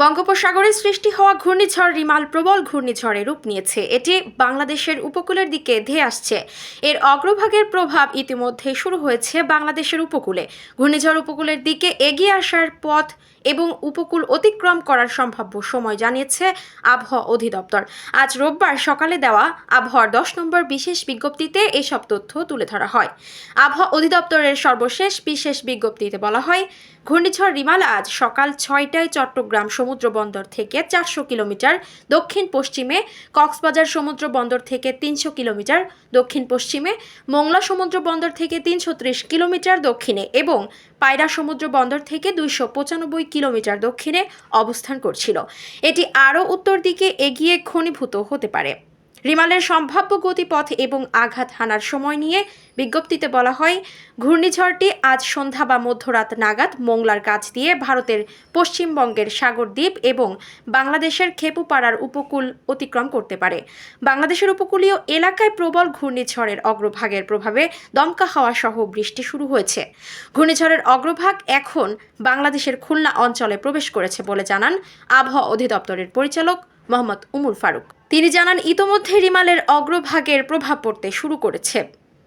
বঙ্গোপসাগরে সৃষ্টি হওয়া ঘূর্ণিঝড় রিমাল প্রবল ঘূর্ণিঝড়ে রূপ নিয়েছে। এটি বাংলাদেশের উপকূলের দিকে ধেয়ে আসছে। এর অগ্রভাগের প্রভাব ইতিমধ্যে শুরু হয়েছে বাংলাদেশের উপকূলে। ঘূর্ণিঝড় উপকূলের দিকে এগিয়ে আসার পথ এবং উপকূল অতিক্রম করার সম্ভাব্য সময় জানিয়েছে আবহাওয়া অধিদপ্তর। আজ রোববার সকালে দেওয়া আবহাওয়ার দশ নম্বর বিশেষ বিজ্ঞপ্তিতে এসব তথ্য তুলে ধরা হয়। আবহাওয়া অধিদপ্তরের সর্বশেষ বিশেষ বিজ্ঞপ্তিতে বলা হয়, ঘূর্ণিঝড় রিমাল আজ সকাল ছয়টায় চট্টগ্রাম সমুদ্র বন্দর থেকে চারশো কিলোমিটার, দক্ষিণ পশ্চিমে কক্সবাজার সমুদ্র বন্দর থেকে তিনশো কিলোমিটার, দক্ষিণ পশ্চিমে মোংলা সমুদ্র বন্দর থেকে তিনশো ত্রিশ কিলোমিটার দক্ষিণে এবং পায়রা সমুদ্র বন্দর থেকে দুইশো পঁচানব্বই কিলোমিটার দক্ষিণে অবস্থান করছিল। এটি আরও উত্তর দিকে এগিয়ে ঘনীভূত হতে পারে। রিমালের সম্ভাব্য গতিপথ এবং আঘাত হানার সময় নিয়ে বিজ্ঞপ্তিতে বলা হয়, ঘূর্ণিঝড়টি আজ সন্ধ্যা বা মধ্যরাত নাগাদ মোংলার কাছ দিয়ে ভারতের পশ্চিমবঙ্গের সাগরদ্বীপ এবং বাংলাদেশের খেপুপাড়ার উপকূল অতিক্রম করতে পারে। বাংলাদেশের উপকূলীয় এলাকায় প্রবল ঘূর্ণিঝড়ের অগ্রভাগের প্রভাবে দমকা হাওয়া সহ বৃষ্টি শুরু হয়েছে। ঘূর্ণিঝড়ের অগ্রভাগ এখন বাংলাদেশের খুলনা অঞ্চলে প্রবেশ করেছে বলে জানান আবহাওয়া অধিদপ্তরের পরিচালক মোহাম্মদ উমর ফারুক। তিনি জানান, ইতোমধ্যে রিমালের অগ্রভাগের প্রভাব পড়তে শুরু করেছে।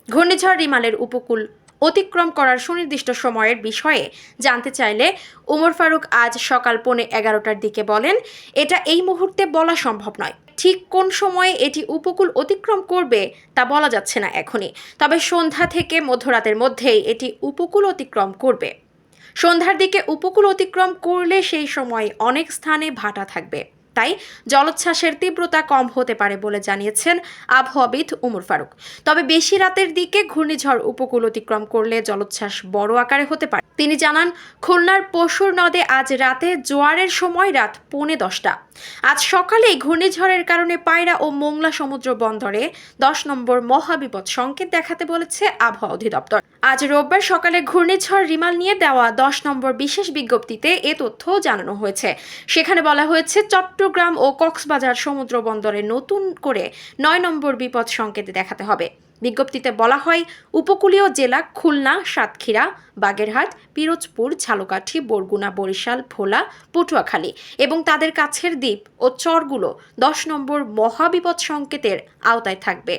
ঘূর্ণিঝড় রিমালের উপকূল অতিক্রম করার সুনির্দিষ্ট সময়ের বিষয়ে জানতে চাইলে উমর ফারুক আজ সকাল পৌনে এগারোটার দিকে বলেন, এটা এই মুহূর্তে বলা সম্ভব নয়। ঠিক কোন সময়ে এটি উপকূল অতিক্রম করবে তা বলা যাচ্ছে না এখনই। তবে সন্ধ্যা থেকে মধ্যরাতের মধ্যেই এটি উপকূল অতিক্রম করবে। সন্ধ্যার দিকে উপকূল অতিক্রম করলে সেই সময় অনেক স্থানে ভাটা থাকবে। তাই জলোচ্ছ্বাসের তীব্রতা কম হতে পারে বলে জানিয়েছেন আবহাওয়াবিদ উমর ফারুক। তবে বেশি রাতের দিকে ঘূর্ণিঝড় উপকূল অতিক্রম করলে জলোচ্ছ্বাস বড় আকারে হতে পারে। তিনি জানান, খুলনার পশুর নদে আজ রাতে জোয়ারের সময় রাত পৌনে দশটা। আজ সকালেই ঘূর্ণিঝড়ের কারণে পায়রা ও মোংলা সমুদ্র বন্দরে দশ নম্বর মহাবিপদ সংকেত দেখাতে বলেছে আবহাওয়া অধিদপ্তর। আজ রোববার সকালে ঘূর্ণিঝড় রিমাল নিয়ে দেওয়া দশ নম্বর বিশেষ বিজ্ঞপ্তিতে এ তথ্য জানানো হয়েছে। সেখানে বলা হয়েছে চট্টগ্রাম ও কক্সবাজার সমুদ্র বন্দরে নতুন করে নয় নম্বর বিপদ সংকেত দেখাতে হবে। বিজ্ঞপ্তিতে বলা হয়, উপকূলীয় জেলা খুলনা, সাতক্ষীরা, বাগেরহাট, পিরোজপুর, ঝালকাঠি, বরগুনা, বরিশাল, ভোলা, পটুয়াখালী এবং তাদের কাছের দ্বীপ ও চরগুলো দশ নম্বর মহাবিপদ সংকেতের আওতায় থাকবে।